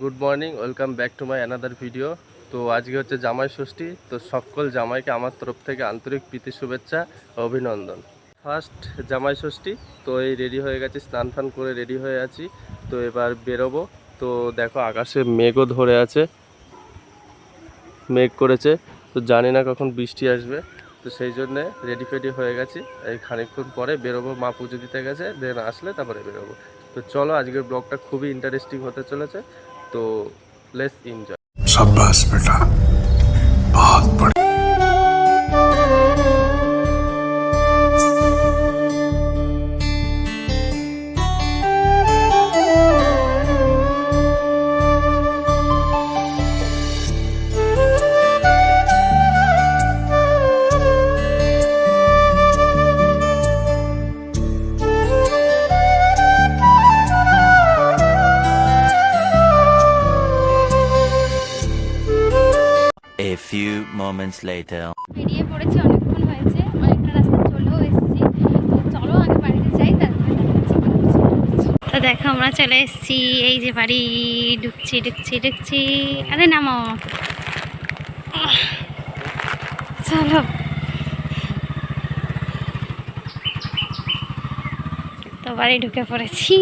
Good morning, welcome back to my another video. তো আজকে হচ্ছে জামাই ষষ্ঠী, তো সকল জামাইকে আমার তরফ থেকে আন্তরিক প্রীতি, শুভেচ্ছা অভিনন্দন। ফার্স্ট জামাই ষষ্ঠী, তো এই রেডি হয়ে গেছি, স্নান ফান করে রেডি হয়ে আছি। তো এবার বেরোবো। তো দেখো আকাশে মেঘও ধরে আছে, মেঘ করেছে। তো জানি না কখন বৃষ্টি আসবে। তো সেই জন্যে রেডি ফেডি হয়ে গেছি। এই খানিকক্ষণ পরে বেরোবো, মা পুজো দিতে গেছে দেন আসলে তারপরে বেরোবো। তো চলো আজকের ব্লগটা খুবই ইন্টারেস্টিং হতে চলেছে। तो लेट्स इंजॉय शाबाश बेटा। Moments later. বেরিয়ে পড়েছি অনেকক্ষণ হয়েছে অনেকটা রাস্তা চলেও এসেছি। তো চলো আগে বাড়িতে যাই তো দেখো আমরা চলে এসেছি এই যে বাড়ি ঢুকছি ঢুকছি ঢুকছি। আরে নামো। আহ, চলো। তো বাড়ি ঢুকে পড়েছি।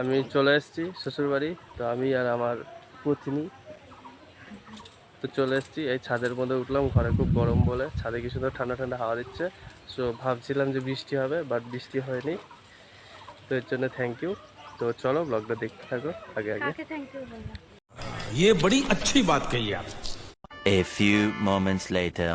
আমি চলে এসেছি শ্বশুরবাড়ি। তো আমি আর আমার পত্নী তো চলে এসেছি এই ছাদের মধ্যে উঠলাম ঘরে খুব গরম বলে ছাদে কি সুন্দর ঠান্ডা ঠান্ডা হাওয়া দিচ্ছে সো ভাবছিলাম যে বৃষ্টি হবে বাট বৃষ্টি হয়নি তো এর জন্য থ্যাংক ইউ তো চলো ব্লগটা দেখতে থাকো আগে আগে কাকে থ্যাংক ইউ বললাম ये बड़ी अच्छी बात कही आप A few moments later.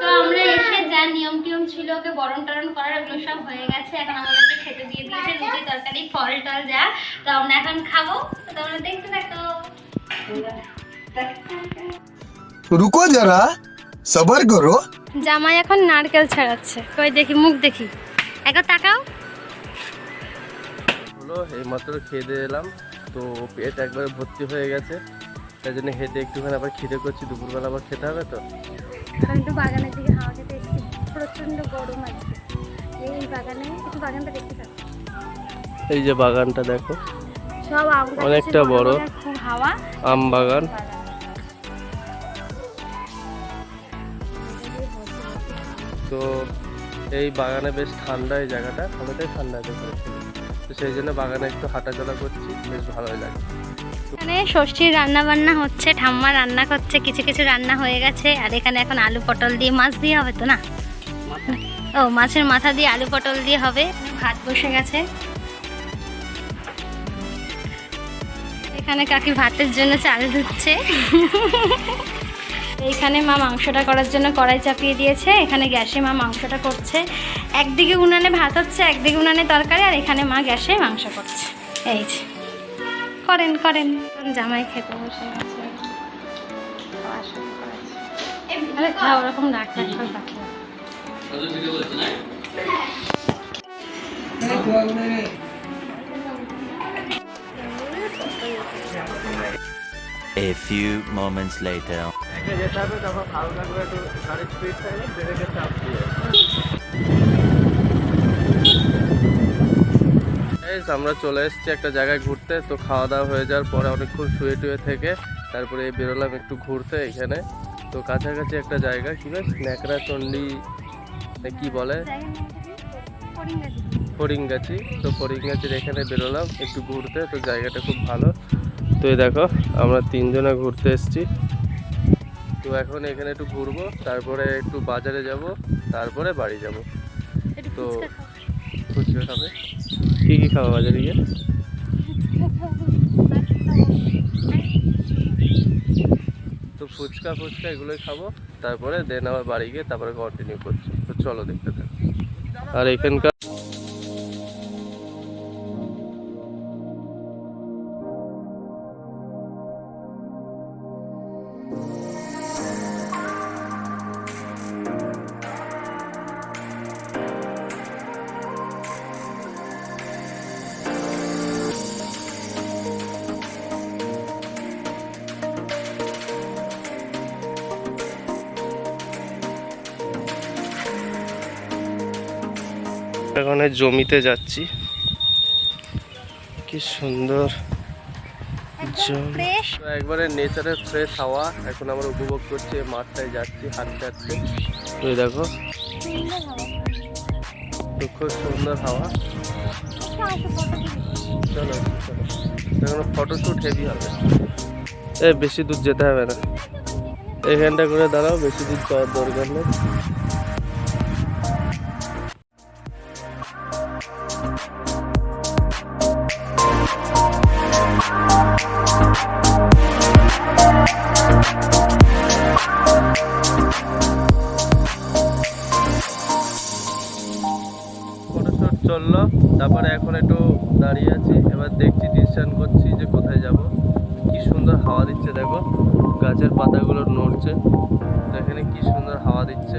তো আমরা এসে যা নিয়ম টিয়ম ছিল ওকে টরণ করার ওগুলো সব হয়ে গেছে। এখন আমাদেরকে খেতে দিয়ে দিয়েছে তরকারি ফল টল যা। তো আমরা এখন খাব। তো তোমরা দেখতে থাকো। রুকো যারা সবার করো। জামাই এখন নারকেল ছাড়াচ্ছে। কই দেখি মুখ দেখি। একবার তাকাও। হলো এইমাত্র খেয়ে দিয়ে এলাম। তো পেট একবারে ভর্তি হয়ে গেছে। তাই জন্য হেঁটে একটুখানি আবার খিদে করছি দুপুরবেলা আবার খেতে হবে তো। বাগানের দিকে হাওয়া খেতে এসেছি। প্রচণ্ড গরম আছে এই বাগানে একটু বাগানটা দেখতে থাকো। এই যে বাগানটা দেখো সব আম অনেকটা বড়। খুব হাওয়া। আম বাগান। তো এই বাগানে বেশ ঠান্ডা এই জায়গাটা। অনেকটাই ঠান্ডা পুরো। তো সেই জন্য বাগানে একটু হাঁটাচলা করছি, বেশ ভালোই লাগে। এখানে ষষ্ঠীর রান্না বান্না হচ্ছে, ঠাম্মা রান্না করছে, কিছু কিছু রান্না হয়ে গেছে, আর এখানে এখন আলু পটল দিয়ে মাছ দিয়ে হবে তো না? ও, মাছের মাথা দিয়ে আলু পটল দিয়ে হবে, ভাত বসে গেছে। এখানে কাকি ভাতের জন্য চাল ধুচ্ছে। এইখানে মা মাংসটা করার জন্য কড়াই চাপিয়ে দিয়েছে এখানে গ্যাসে মা মাংসটা করছে। একদিকে উনানে ভাত হচ্ছে একদিকে উনানে তরকারি আর এখানে মা গ্যাসে মাংস করছে। এই যে। করেন করেন। জামাই খেতে বসে খাও ওরকম ডাক ডাক করে A few moments later. আমরা চলে এসেছি একটা জায়গায় ঘুরতে, তো খাওয়া দাওয়া হয়ে যাওয়ার পরে অনেকক্ষণ শুয়ে টুয়ে থেকে তারপরে বেরোলাম একটু ঘুরতে এখানে। তো কাছাকাছি একটা জায়গা, কি বেশ ন্যাকড়া চণ্ডী কি বলে? ফরিংগাছি তো ফরিংগাছির এখানে বেরোলাম একটু ঘুরতে, তো জায়গাটা খুব ভালো। তো এই দেখো আমরা তিনজনে ঘুরতে এসেছি। তো এখন এখানে একটু ঘুরবো তারপরে একটু বাজারে যাব তারপরে বাড়ি যাব। তো- ফুচকা খাবে? কি কি খাবে বাজারে গিয়ে? তো ফুচকা ফুচকা এগুলোই খাব তারপরে দেন আবার বাড়ি গিয়ে তারপরে কন্টিনিউ করছি। তো চলো দেখতে থাকো। আর এখানকার এখানে জমিতে যাচ্ছি। কি সুন্দর জমি। একবারে নেচারের ফ্রেশ হাওয়া। এখন আমরা উপভোগ করছি মাঠটায় যাচ্ছি হাঁটতে হাঁটতে। ওই দেখো। তো খুব সুন্দর হাওয়া। চলো চলো। এখন ফটোশ্যুট হেভি হবে। এ বেশি দূর যেতে হবে না। এখানটা করে দাঁড়াও বেশি দূর যাওয়ার দরকার নেই। এখন একটু দাঁড়িয়ে আছি এবার দেখছি ডিসিশন করছি যে কোথায় যাব। কি সুন্দর হাওয়া দিচ্ছে দেখো। গাছের পাতাগুলো নড়ছে। এখানে কি সুন্দর হাওয়া দিচ্ছে।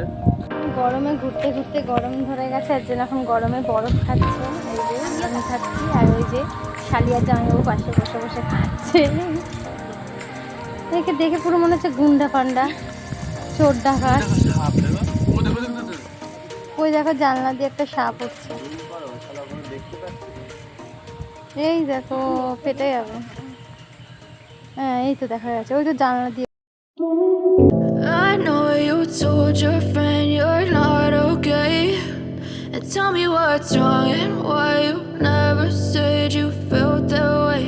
গরমে ঘুরতে ঘুরতে গরম ধরে গেছে আর জন্য এখন গরমে বরফ খাচ্ছে এই যে আমি খাচ্ছি আর ওই যে শালিয়া জামাইবাবু পাশে বসে বসে খাচ্ছে। একে দেখে পুরো মনে হচ্ছে গুন্ডা পান্ডা চোর ডাকাত ওই দেখো জানলা দিয়ে একটা সাপ উঠছে। এই দেখো পেটে যাবে হ্যাঁ এই তো দেখা যাচ্ছে ওই তো জানলা দিয়ে I know you told your friend you're not okay. And tell me what's wrong and why you never said you felt that way.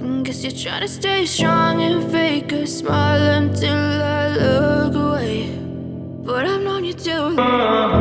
And guess you're trying to stay strong and fake a smile until I look away. But I've known you too long.